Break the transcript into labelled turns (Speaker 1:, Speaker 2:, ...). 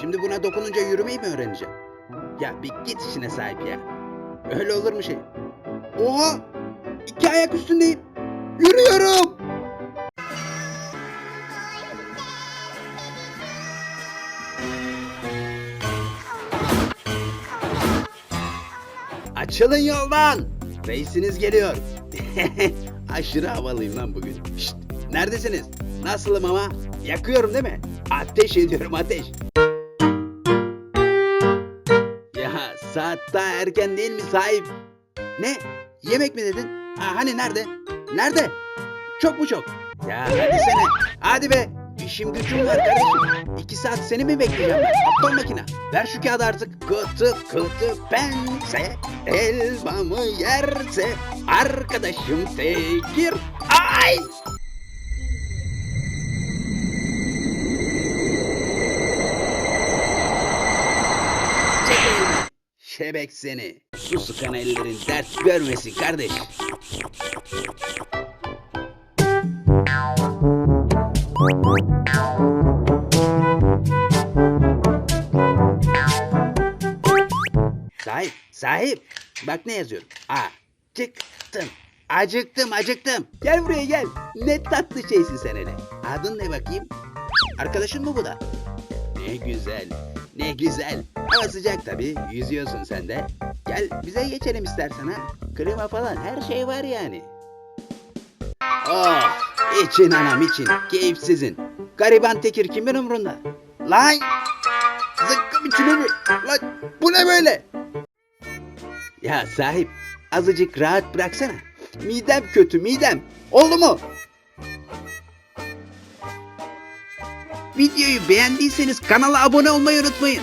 Speaker 1: Şimdi buna dokununca yürümeyi mi öğreneceğim? Ya bir git işine sahip ya. Öyle olur mu şey? Oha! İki ayak üstündeyim. Yürüyorum. Açılın yoldan. Reisiniz geliyor. Aşırı havalıyım lan bugün. Şşt, neredesiniz? Nasılım ama? Yakıyorum değil mi? Ateş ediyorum ateş. Saat daha erken değil mi sahip? Ne? Yemek mi dedin? Ha, hani nerede? Nerede? Çok mu çok? Ya hadi sene. Hadi be. İşim gücüm var kardeşim. İki saat seni mi bekleyeceğim ben? Aptal makine. Ver şu kağıdı artık. Kıtı kıtı pense. Elmamı yerse. Arkadaşım tekir. Ay! Şebek seni. Su sıkan ellerin dert görmesin kardeş. Sahip, sahip. Bak ne yazıyorum. Acıktım. Acıktım, acıktım. Gel buraya gel. Ne tatlı şeysin sen hele. Adın ne bakayım? Arkadaşın mı bu da? Ne güzel, ne güzel. Hava sıcak tabii, yüzüyorsun sen de. Gel bize geçelim istersen ha. Klima falan her şey var yani. Oh, için anam için, keyifsizin. Gariban tekir kimin umrunda? Lan! Zıkkım içine mi? Lan bu ne böyle? Ya sahip, azıcık rahat bıraksana. Midem kötü, midem. Oldu mu? Videoyu beğendiyseniz kanala abone olmayı unutmayın.